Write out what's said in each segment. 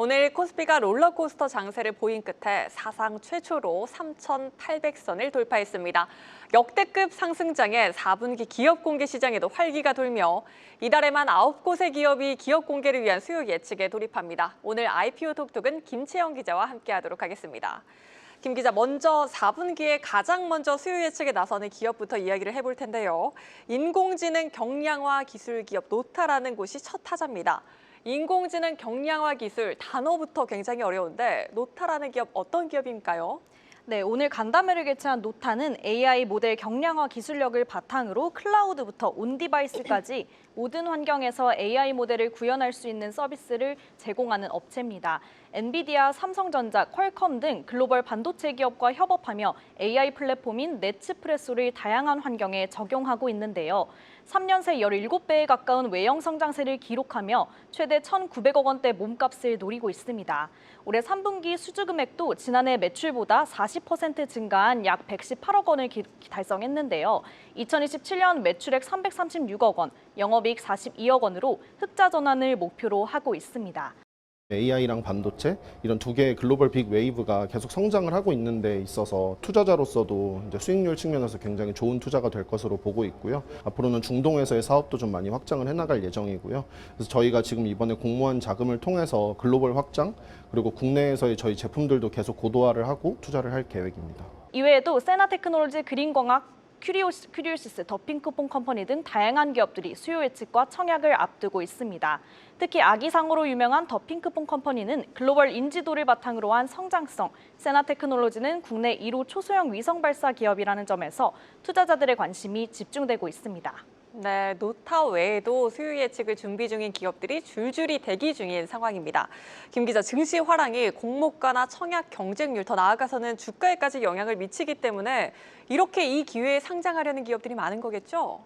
오늘 코스피가 롤러코스터 장세를 보인 끝에 사상 최초로 3,800선을 돌파했습니다. 역대급 상승장에 4분기 기업 공개 시장에도 활기가 돌며 이달에만 9곳의 기업이 기업 공개를 위한 수요 예측에 돌입합니다. 오늘 IPO 톡톡은 김채영 기자와 함께하도록 하겠습니다. 김 기자, 먼저 4분기에 가장 먼저 수요 예측에 나서는 기업부터 이야기를 해볼 텐데요. 인공지능 경량화 기술 기업 노타라는 곳이 첫 타자입니다. 인공지능 경량화 기술 단어부터 굉장히 어려운데 노타라는 기업 어떤 기업인가요? 네, 오늘 간담회를 개최한 노타는 AI 모델 경량화 기술력을 바탕으로 클라우드부터 온 디바이스까지 모든 환경에서 AI 모델을 구현할 수 있는 서비스를 제공하는 업체입니다. 엔비디아, 삼성전자, 퀄컴 등 글로벌 반도체 기업과 협업하며 AI 플랫폼인 네츠프레소를 다양한 환경에 적용하고 있는데요. 3년 새 17배에 가까운 외형 성장세를 기록하며 최대 1,900억 원대 몸값을 노리고 있습니다. 올해 3분기 수주 금액도 지난해 매출보다 40% 증가한 약 118억 원을 기- 달성했는데요. 2027년 매출액 336억 원, 영업이익 42억 원으로 흑자 전환을 목표로 하고 있습니다. AI랑 반도체 이런 두 개의 글로벌 빅 웨이브가 계속 성장을 하고 있는 데 있어서 투자자로서도 이제 수익률 측면에서 굉장히 좋은 투자가 될 것으로 보고 있고요. 앞으로는 중동에서의 사업도 좀 많이 확장을 해나갈 예정이고요. 그래서 저희가 지금 이번에 공모한 자금을 통해서 글로벌 확장 그리고 국내에서의 저희 제품들도 계속 고도화를 하고 투자를 할 계획입니다. 이외에도 세나테크놀로지 그린광학 큐리오시, 큐리오시스, 더 핑크폰 컴퍼니 등 다양한 기업들이 수요 예측과 청약을 앞두고 있습니다. 특히 아기상으로 유명한 더 핑크폰 컴퍼니는 글로벌 인지도를 바탕으로 한 성장성, 세나 테크놀로지는 국내 1호 초소형 위성 발사 기업이라는 점에서 투자자들의 관심이 집중되고 있습니다. 네, 노타 외에도 수요 예측을 준비 중인 기업들이 줄줄이 대기 중인 상황입니다. 김 기자, 증시 화랑이 공모가나 청약 경쟁률 더 나아가서는 주가에까지 영향을 미치기 때문에 이렇게 이 기회에 상장하려는 기업들이 많은 거겠죠?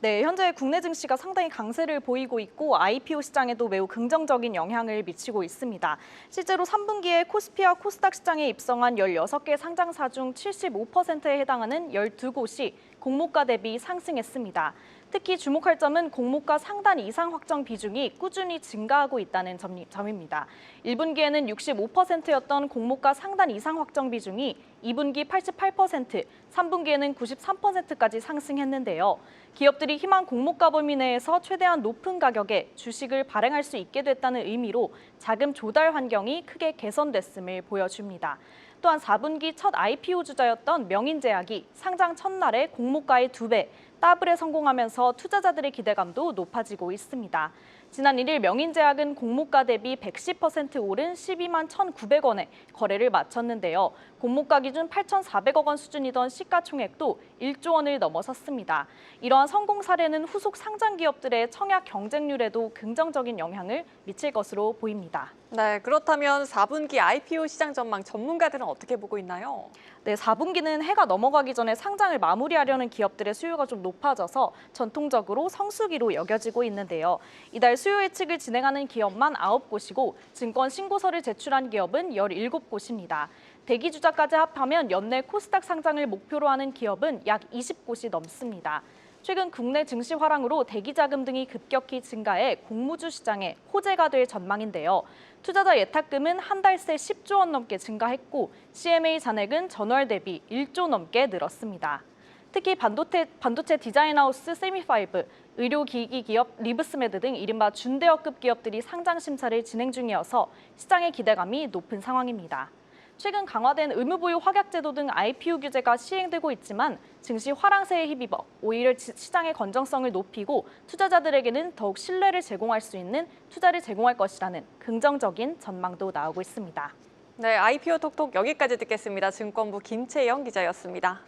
네, 현재 국내 증시가 상당히 강세를 보이고 있고 IPO 시장에도 매우 긍정적인 영향을 미치고 있습니다. 실제로 3분기에 코스피와 코스닥 시장에 입성한 16개 상장사 중 75%에 해당하는 12곳이 공모가 대비 상승했습니다. 특히 주목할 점은 공모가 상단 이상 확정 비중이 꾸준히 증가하고 있다는 점- 점입니다. 1분기에는 65%였던 공모가 상단 이상 확정 비중이 2분기 88%, 3분기에는 93%까지 상승했는데요. 기업들이 희망 공모가 범위 내에서 최대한 높은 가격에 주식을 발행할 수 있게 됐다는 의미로 자금 조달 환경이 크게 개선됐음을 보여줍니다. 또한 4분기 첫 IPO 주자였던 명인제약이 상장 첫날에 공모가의 두 배, 더블에 성공하면서 투자자들의 기대감도 높아지고 있습니다. 지난 1일 명인제약은 공모가 대비 110% 오른 12만 1,900원에 거래를 마쳤는데요. 공모가 기준 8,400억 원 수준이던 시가총액도 1조 원을 넘어섰습니다. 이러한 성공 사례는 후속 상장 기업들의 청약 경쟁률에도 긍정적인 영향을 미칠 것으로 보입니다. 네, 그렇다면 4분기 IPO 시장 전망 전문가들은 어떻게 보고 있나요? 네, 4분기는 해가 넘어가기 전에 상장을 마무리하려는 기업들의 수요가 좀 높아져서 전통적으로 성수기로 여겨지고 있는데요. 이달 수요 예측을 진행하는 기업만 9곳이고 증권 신고서를 제출한 기업은 17곳입니다. 대기 주자까지 합하면 연내 코스닥 상장을 목표로 하는 기업은 약 20곳이 넘습니다. 최근 국내 증시 화랑으로 대기 자금 등이 급격히 증가해 공모주 시장에 호재가 될 전망인데요. 투자자 예탁금은 한 달 새 10조 원 넘게 증가했고 CMA 잔액은 전월 대비 1조 넘게 늘었습니다. 특히 반도체, 반도체 디자인하우스 세미파이브, 의료기기 기업 리브스메드 등 이른바 준대어급 기업들이 상장 심사를 진행 중이어서 시장의 기대감이 높은 상황입니다. 최근 강화된 의무보유 확약제도 등 IPO 규제가 시행되고 있지만 증시 화랑세에 힘입어 오히려 지- 시장의 건정성을 높이고 투자자들에게는 더욱 신뢰를 제공할 수 있는 투자를 제공할 것이라는 긍정적인 전망도 나오고 있습니다. 네, IPO 톡톡 여기까지 듣겠습니다. 증권부 김채영 기자였습니다.